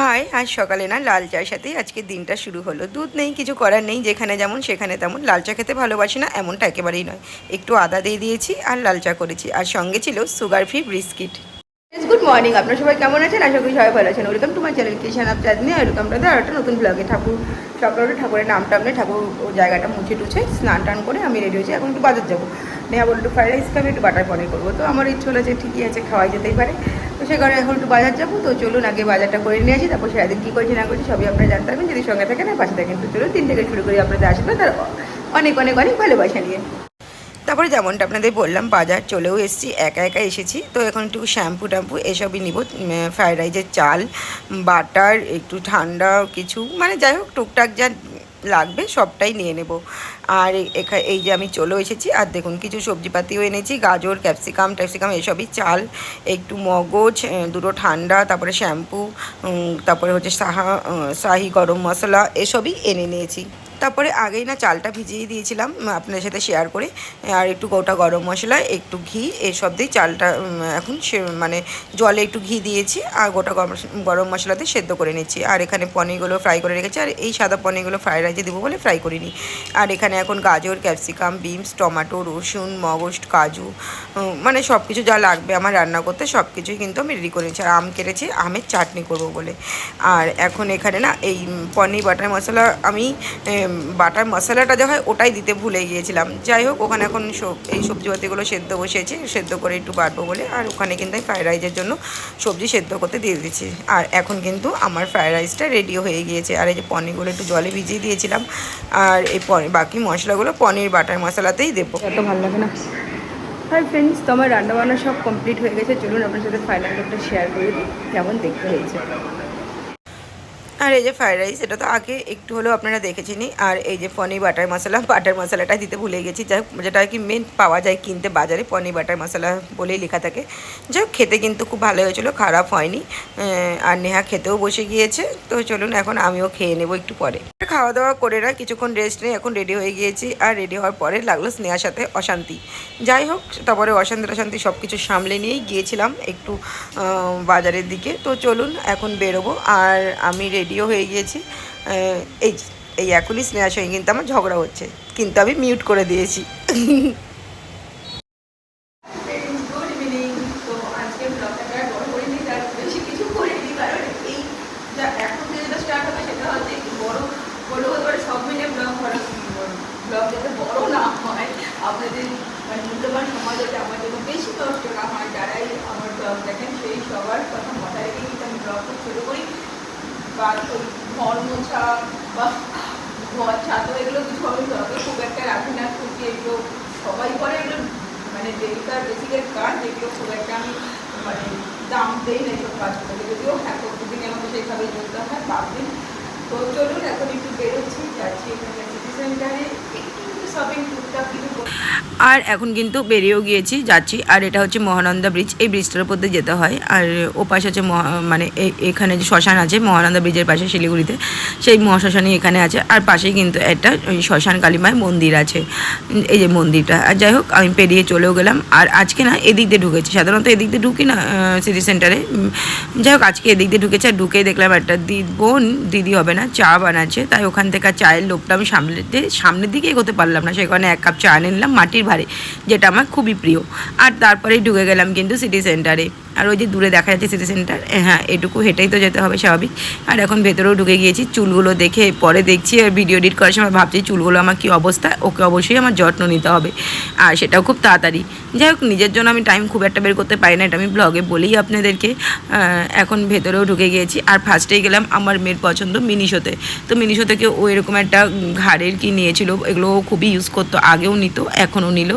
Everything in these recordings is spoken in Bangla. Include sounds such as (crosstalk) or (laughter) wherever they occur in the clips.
হাই আজ সকালে না লাল চায়ের সাথেই আজকে দিনটা শুরু হলো। দুধ নেই, কিছু করার নেই, যেখানে যেমন সেখানে তেমন। লাল চা খেতে ভালোবাসি না, এমনটা একেবারেই নয়। একটু আদা দিয়ে দিয়েছি আর লাল চা করেছি। আর সঙ্গে ছিল sugar free biscuit good morning আপনারা সবাই কেমন আছেন? আশা করি সবাই ভালো আছেন। Welcome to my channel Kishan up Chandni welcome to আর একটা নতুন ব্লগে ঠাকুর, সকালে ঠাকুরের নাম টামনে ঠাকুর ও জায়গাটা মুছে টুছে, স্নান টান করে আমি রেডি হয়েছি। এখন একটু বাজার যাব। নেহা বলে একটু ফ্রাইড রাইস খাবে, একটু বাটার পনির করব। তো আমার ইচ্ছে হলো যে ঠিকই আছে, খাওয়াই যেতেই পারে। তো সে কারণে এখন একটু বাজার যাব। তো চলুন আগে বাজারটা করে নিয়ে আসি, তারপর সারাদিন কী করছি না করছি সবই আপনারা জানতে পারবেন। যদি সঙ্গে থাকেন আর পাশে থাকেন, তো চলুন তিন থেকে শুরু করি আপনাদের আসবে তার অনেক অনেক অনেক ভালোবাসা নিয়ে। তারপরে যেমনটা আপনাদের বললাম, বাজার চলেও এসেছি, একা একা এসেছি। তো এখন একটু শ্যাম্পু ট্যাম্পু এসবই নিব ফ্রায়েড রাইসের চাল, বাটার, একটু ঠান্ডা কিছু মানে যাই হোক, টুকটাক যা লাগবে সবটাই নিয়ে নেব। আর এখানে এই যে আমি চলেও এসেছি আর দেখুন কিছু সবজিপাতিও এনেছি গাজর ক্যাপসিকাম ট্যাপসিকাম এসবই চাল একটু মগজ দুটো ঠান্ডা তারপরে শ্যাম্পু তারপরে হচ্ছে সাহা শাহি গরম মশলা এসবই এনে নিয়েছি। তারপরে আগেই না চালটা ভিজিয়ে দিয়েছিলাম উম, আপনাদের সাথে শেয়ার করে আর একটু গোটা গরম মশলা একটু ঘি এসব দিয়ে চালটা এখন সে মানে জলে একটু ঘি দিয়েছি আর গোটা গরম গরম মশলা দিয়ে সেদ্ধ করে নিচ্ছি। আর এখানে পনিরগুলো ফ্রাই করে রেখেছি আর এই সাদা পনিরগুলো ফ্রাইড রাইসে দেবো বলে ফ্রাই করিনি। আর এখানে এখন গাজর, ক্যাপসিকাম, বিনস, টমেটো, রসুন, মগজ, কাজু মানে সব কিছু যা লাগবে আমার রান্না করতে সব কিছুই কিন্তু আমি রেডি করে নিচ্ছি আর আম কেটেছি, আমের চাটনি করব বলে। আর এখন এখানে না এই পনির বাটার মশলা আমি বাটার মশলাটা যা হয় ওটাই দিতে ভুলে গিয়েছিলাম। যাই হোক, ওখানে এখন এই সবজিপাতিগুলো সেদ্ধ বসিয়েছি, সেদ্ধ করে একটু বাটবো বলে। আর ওখানে কিন্তু আমি ফ্রাইড রাইসের জন্য সবজি সেদ্ধ করতে দিয়ে দিচ্ছি। আর এখন কিন্তু আমার ফ্রাইড রাইসটা রেডি হয়ে গিয়েছে। আর এই যে পনিরগুলো একটু জলে ভিজিয়ে দিয়েছিলাম, আর এই বাকি মশলাগুলো পনির বাটার মশলাতেই দেবো। এত ভালো লাগে না। হাই ফ্রেন্ডস তো আমার রান্নাবান্না সব কমপ্লিট হয়ে গেছে। চলুন আপনার সাথে ফাইনাল একটা শেয়ার করে দিই। কেমন দেখতে হয়েছে? আর এই যে ফ্রাইড রাইস এটা তো আগে একটু হলেও আপনারা দেখেছেনই। আর এই যে পনির বাটার মশলা বাটার মশলাটা দিতে ভুলে গেছি। হোক, যেটা আর কি মেন পাওয়া যায় কিনতে বাজারে পনির বাটার মশলা বলেই লেখা থাকে। যাই হোক খেতে কিন্তু খুব ভালো হয়েছিল খারাপ হয়নি। আর নেহা খেতেও বসে গিয়েছে। তো চলুন এখন আমিও খেয়ে নেব একটু পরে। খাওয়া দাওয়া করে না, কিছুক্ষণ রেস্ট নেই এখন রেডি হয়ে গিয়েছি আর রেডি হওয়ার পরে লাগল স্নেহার সাথে অশান্তি। যাই হোক, তারপরে অশান্তি অশান্তি সব কিছু সামলে নিয়েই গিয়েছিলাম একটু বাজারের দিকে। তো চলুন এখন বেরোবো। আর আমি রেডিও হয়ে গিয়েছি। এই এই এখনই স্নেহার সঙ্গে কিন্তু আমার ঝগড়া হচ্ছে। কিন্তু আমি মিউট করে দিয়েছি (laughs) গুড ইভিনিং তো আজকে ব্লগটা বড় করে নিই তার বেশি কিছু করে নিই কারণ এই যা এখন থেকে যেটা স্টার্ট হবে সেটা হচ্ছে একটু বড় বড় হতে পারে সব মিলে ব্লগ করা ব্লগ যাতে বড় না হয় আপনাদের মানে মূল্যবান সময় যাতে আমার জন্য বেশি কষ্ট না হয় যারাই আমার ব্লগ দেখেন সেই সবার কথা মাথায় রেখে কিন্তু আমি ব্লগটা শুরু করি বা ঘর মোছা বা ঘর ছাতো এগুলো কিছু আমি ব্লগে খুব একটা রাখি না খুঁজি এগুলো সবাই করে এগুলো মানে ডেলিকার বেসিকের কাজ যেগুলো খুব একটা আমি মানে দাম দেই না এইসব কাজগুলোকে যদিও হ্যাঁ প্রতিদিন আমাকে সেইভাবে চলতে হয় বাদ দিন। তো চলুন, এখন একটু বেরোচ্ছি, যাচ্ছি এখানে সিটি সেন্টারে একটু আর এখন কিন্তু বেরিয়েও গিয়েছি, যাচ্ছি। আর এটা হচ্ছে মহানন্দা ব্রিজ এই ব্রিজটার উপর দিয়ে যেতে হয়। আর ও পাশে মহা- মানে এখানে যে শ্মশান আছে, মহানন্দা ব্রিজের পাশে শিলিগুড়িতে, সেই মহাশ্মশানই এখানে আছে। আর পাশেই কিন্তু একটা ওই শ্মশান কালীমায় মন্দির আছে, এই যে মন্দিরটা। আর যাই হোক, আমি পেরিয়ে চলেও গেলাম। আর আজকে না, এদিক দিয়ে ঢুকেছি। সাধারণত এদিক দিয়ে ঢুকি না সিটি সেন্টারে যাই হোক, আজকে এদিক দিয়ে ঢুকেছে। আর ঢুকে দেখলাম একটা দি, বোন, দিদি হবে না, চা বানাচ্ছে। তাই ওখান থেকে চায়ের লোকটা আমি সামনে সামনের দিকে এগোতে পারলাম না, সেখানে এক কাপ চা নিলাম, মাটির ভারে যেটা আমার খুবই প্রিয়। আর তারপরেই ঢুকে গেলাম কিন্তু সিটি সেন্টারে আর ওই যে দূরে দেখা যাচ্ছে সিটি সেন্টার হ্যাঁ এটুকু হেঁটেই তো যেতে হবে স্বাভাবিক। আর এখন ভেতরেও ঢুকে গিয়েছি, চুলগুলো দেখে পরে দেখছি আর ভিডিও এডিট করার সময় ভাবছি চুলগুলো আমার কী অবস্থা, ওকে অবশ্যই আমার যত্ন নিতে হবে। আর সেটাও খুব তাড়াতাড়ি। যাই হোক, নিজের জন্য আমি টাইম খুব একটা বের করতে পারি না, এটা আমি ব্লগে বলেই আপনাদেরকে। এখন ভেতরেও ঢুকে গিয়েছি। আর ফার্স্টেই গেলাম আমার মেয়ের পছন্দ মিনিশোতে। তো মিনিশো থেকে ও এরকম একটা ঘাড়ের কি নিয়েছিল, এগুলো খুবই ইউজ করতো, আগেও নিত, এখনও নিল।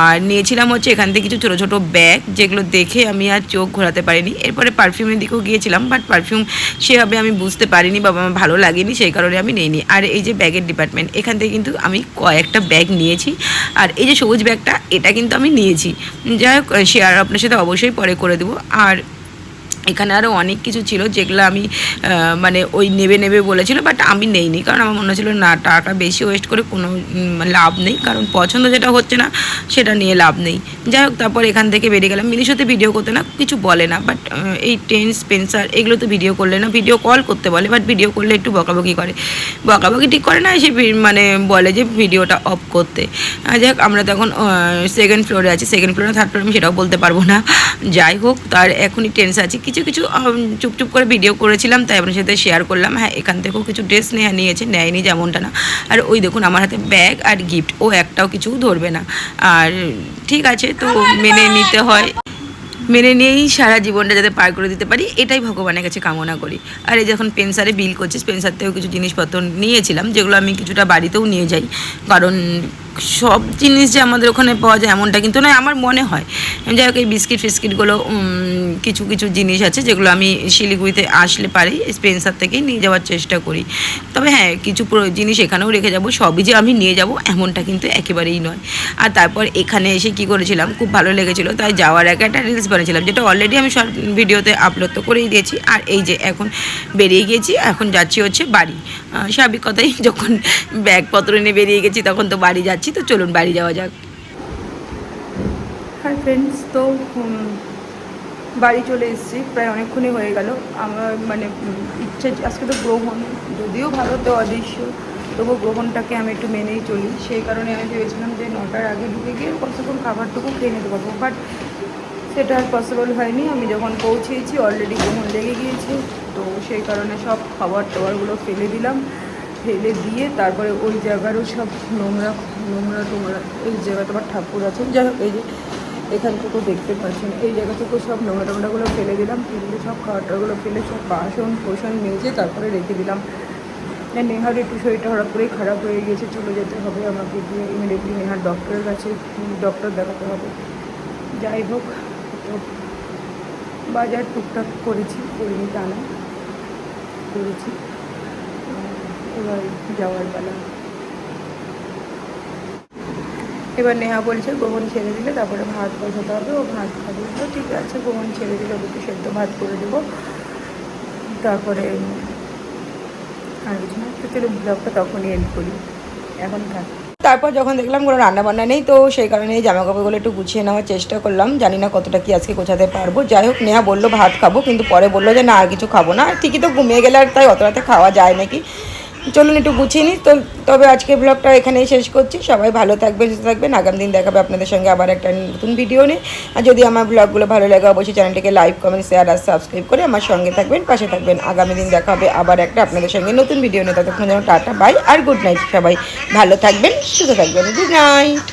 আর নিয়েছিলাম হচ্ছে এখান থেকে কিছু ছোটো ছোটো ব্যাগ যেগুলো দেখে আমি আর চোখ ঘোরাতে পারিনি। এরপরে পারফিউমের দিকেও গিয়েছিলাম বাট পারফিউম সেভাবে আমি বুঝতে পারিনি বাবা আমার ভালো লাগেনি, সেই কারণে আমি নিইনি। আর এই যে ব্যাগের ডিপার্টমেন্ট এখান থেকে কিন্তু আমি কয়েকটা ব্যাগ নিয়েছি। আর এই যে সবুজ ব্যাগটা এটা কিন্তু আমি নিয়েছি। যাই হোক শেয়ার আপনার সাথে অবশ্যই পরে করে দেবো। আর এখানে আরও অনেক কিছু ছিল যেগুলো আমি মানে ওই নেবে নেবে বলেছিল বাট আমি নেইনি, কারণ আমার মনে হচ্ছিল না, টাকা বেশি ওয়েস্ট করে কোনো লাভ নেই, কারণ পছন্দ যেটা হচ্ছে না, সেটা নিয়ে লাভ নেই। যাই হোক, তারপর এখান থেকে বেরিয়ে গেলাম। মিনিশোতে ভিডিও করতে না, কিছু বলে না বাট এই টেন স্পেন্সার এগুলো তো ভিডিও করলে না ভিডিও কল করতে বলে বাট ভিডিও করলে একটু বকাবকি করে। বকাবকি ঠিক করে না ভি- মানে বলে যে ভিডিওটা অফ করতে। যাই হোক, আমরা তখন সেকেন্ড ফ্লোরে আছি সেকেন্ড ফ্লোরে থার্ড ফ্লোরে আমি সেটাও বলতে পারব না। যাই হোক, তার এখনই টেন্স আছে কিছু কিছু চুপচুপ করে ভিডিও করেছিলাম তাই আপনার সাথে শেয়ার করলাম। হ্যাঁ এখান থেকেও কিছু ড্রেস নেওয়া নিয়েছে নেয়নি যেমনটা না। আর ওই দেখুন আমার হাতে ব্যাগ আর গিফট ও একটাও কিছু ধরবে না। আর ঠিক আছে তো মেনে নিতে হয়। মেনে নিয়েই সারা জীবনটা যাতে পার করে দিতে পারি, এটাই ভগবানের কাছে কামনা করি। আর এই যখন পেন্সারে বিল করছি পেন্সার থেকেও কিছু জিনিসপত্র নিয়েছিলাম, যেগুলো আমি কিছুটা বাড়িতেও নিয়ে যাই। কারণ সব জিনিস যে আমাদের ওখানে পাওয়া যায় এমনটা কিন্তু নয়, আমার মনে হয়। যাই হোক, এই বিস্কিট ফিস্কিটগুলো কিছু কিছু জিনিস আছে, যেগুলো আমি শিলিগুড়িতে আসলে পারি স্পেন্সার থেকেই নিয়ে যাওয়ার চেষ্টা করি। তবে হ্যাঁ কিছু জিনিস এখানেও রেখে যাব, সবই যে আমি নিয়ে যাব এমনটা কিন্তু একেবারেই নয়। আর তারপর এখানে এসে কি করেছিলাম, খুব ভালো লেগেছিল, তাই যাওয়ার আগে একটা রিলস বানিয়েছিলাম যেটা অলরেডি আমি শর্ট ভিডিওতে আপলোড তো করেই দিয়েছি। আর এই যে এখন বেরিয়ে গিয়েছি, এখন যাচ্ছি হচ্ছে বাড়ি। স্বাভাবিক কথাই (laughs) যখন ব্যাগপত্র নিয়ে বেরিয়ে গেছি, তখন তো বাড়ি যাচ্ছি, তো চলুন বাড়ি যাওয়া যাক। হাই ফ্রেন্ডস তো বাড়ি চলে এসেছি, প্রায় অনেকক্ষণই হয়ে গেল। আমার মানে ইচ্ছে, আজকে তো গ্রহণ, যদিও ভালো তো অদৃশ্য তবু গ্রহণটাকে আমি একটু মেনেই চলি। সেই কারণে আমি ভেবেছিলাম যে নটার আগে ঢুকে গিয়ে কতক্ষণ খাবারটুকু খেয়ে নিতে পারব। বাট সেটা আর পসিবল হয়নি। আমি যখন পৌঁছেছি অলরেডি গ্রহণ লেগে গিয়েছে, তো সেই কারণে সব খাবার টাবারগুলো ফেলে দিলাম। ফেলে দিয়ে তারপরে ওই জায়গারও সব নোংরা নোংরা টোংরা, এই জায়গায় তোমার ঠাকুর আছে। যাই হোক, এই যে এখান থেকেও দেখতে পাচ্ছেন, এই জায়গা থেকেও সব নোংরা টোংরাগুলো ফেলে দিলাম। ফেলে সব খাবার টাবারগুলো ফেলে সব বাসন কোসন মেজে তারপরে রেখে দিলাম। নেহার একটু শরীরটা হঠাৎ করেই খারাপ হয়ে গিয়েছে, চলে যেতে হবে আমাকে গিয়ে ইমিডিয়েটলি নেহার ডক্টরের কাছে ডক্টর দেখাতে হবে। যাই হোক বাজার টুকটাক করেছি, করিনি তা না করেছি। এবার যাওয়ার বেলা এবার নেহা বলছে গ্রহণ ছেড়ে দিলে তারপরে ভাত বসাতে হবে, ও ভাত খাবে। তো ঠিক আছে গোবন ছেড়ে দিলে দুটো সেদ্ধ ভাত করে দেবো। তারপরে আর কিছু না তো ব্লগটা তখনই এন্ড করি। এখন থাক। তারপর যখন দেখলাম কোনো রান্না বান্না নেই, তো সেই কারণে এই জামা কাপড়গুলো একটু গুছিয়ে নেওয়ার চেষ্টা করলাম। জানি না কতটা কি আজকে গোছাতে পারব। যাই হোক, নেহা বলল ভাত খাব, কিন্তু পরে বলল যে না, আর কিছু খাব না। ঠিকই তো ঘুমিয়ে গেলে আর তাই অত রাতে খাওয়া যায় নাকি? চলুন একটু গুছিয়ে নিই। তো তবে আজকে ব্লগটা এখানেই শেষ করছি। সবাই ভালো থাকবে সুস্থ থাকবেন। আগামী দিন দেখাবে আপনাদের সঙ্গে আবার একটা নতুন ভিডিও নিয়ে। আর যদি আমার ব্লগগুলো ভালো লাগে, অবশ্যই চ্যানেলটিকে লাইক কমেন্ট শেয়ার আর সাবস্ক্রাইব করে আমার সঙ্গে থাকবেন, পাশে থাকবেন। আগামী দিন দেখা হবে আবার একটা আপনাদের সঙ্গে নতুন ভিডিও নিয়ে। ততক্ষণ যেন টাটা বাই আর গুড নাইট সবাই। ভালো থাকবেন, সুস্থ থাকবেন। Good night